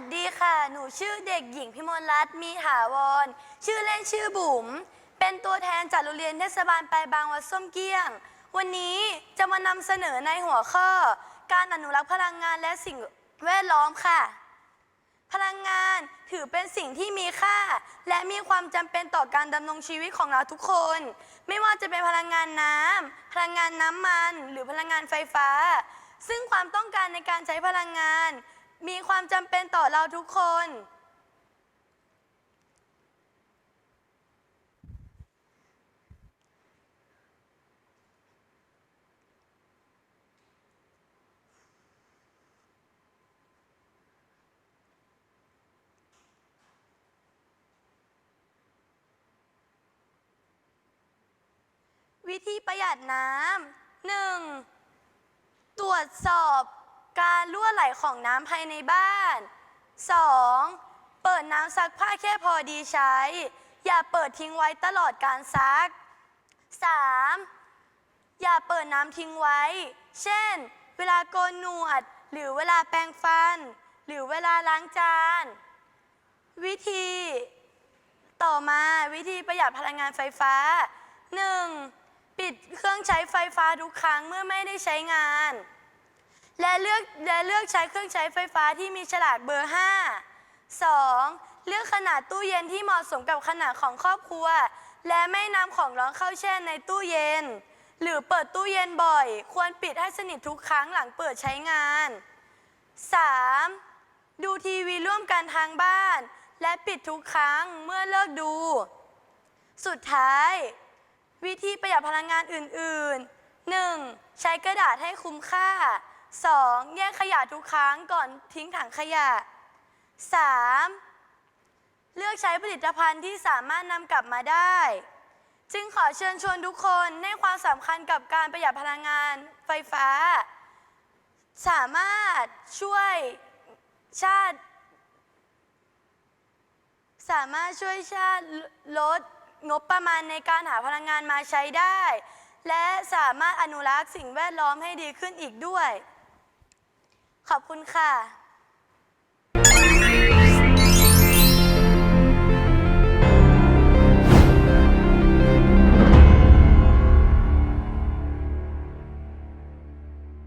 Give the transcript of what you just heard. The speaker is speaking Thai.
สดีค่ะ หนูชื่อเด็กหญิงพิมลรัตน์มีถาวร ชื่อเล่นชื่อบุ๋ม เป็นตัวแทนจากโรงเรียนเทศบาลปลายบางวัดส้มเกี้ยง วันนี้จะมานำเสนอในหัวข้อ การอนุรักษ์พลังงานและสิ่งแวดล้อมค่ะ พลังงานถือเป็นสิ่งที่มีค่า และมีความจำเป็นต่อการดำรงชีวิตของเราทุกคน ไม่ว่าจะเป็นพลังงานน้ำพลังงานน้ำมัน หรือพลังงานไฟฟ้า ซึ่งความต้องการในการใช้พลังงาน มีความจำเป็นต่อเราทุกคน วิธีประหยัดน้ำหนึ่งตรวจสอบ การรั่วไหลของน้ำภายในบ้าน 2. เปิดน้ำซักผ้าแค่พอดีใช้ อย่าเปิดทิ้งไว้ตลอดการซัก 3. อย่าเปิดน้ำทิ้งไว้ เช่น เวลาโกนหนวด หรือเวลาแปรงฟัน หรือเวลาล้างจาน วิธีต่อมาวิธีประหยัดพลังงานไฟฟ้า 1. ปิดเครื่องใช้ไฟฟ้าทุกครั้งเมื่อไม่ได้ใช้งาน และเลือกและเลือกใช้เครื่องใช้ไฟฟ้าที่มีฉลากเบอร์ 5 2. เลือกขนาดตู้เย็นที่เหมาะสมกับขนาดของครอบครัว และไม่นำของร้อนเข้าแช่ในตู้เย็น หรือเปิดตู้เย็นบ่อย ควรปิดให้สนิททุกครั้งหลังเปิดใช้งาน 3. ดูทีวีร่วมกันทางบ้าน และปิดทุกครั้งเมื่อเลิกดู สุดท้าย วิธีประหยัดพลังงานอื่น ๆ 1. ใช้กระดาษให้คุ้มค่า 2. แยกขยะทุกครั้งก่อนทิ้งถังขยะ 3. เลือกใช้ผลิตภัณฑ์ที่สามารถนำกลับมาได้ จึงขอเชิญชวนทุกคนให้ความสำคัญกับการประหยัดพลังงานไฟฟ้า สามารถช่วยชาติ สามารถช่วยชาติลดงบประมาณในการหาพลังงานมาใช้ได้และสามารถอนุรักษ์สิ่งแวดล้อมให้ดีขึ้นอีกด้วย ขอบคุณค่ะ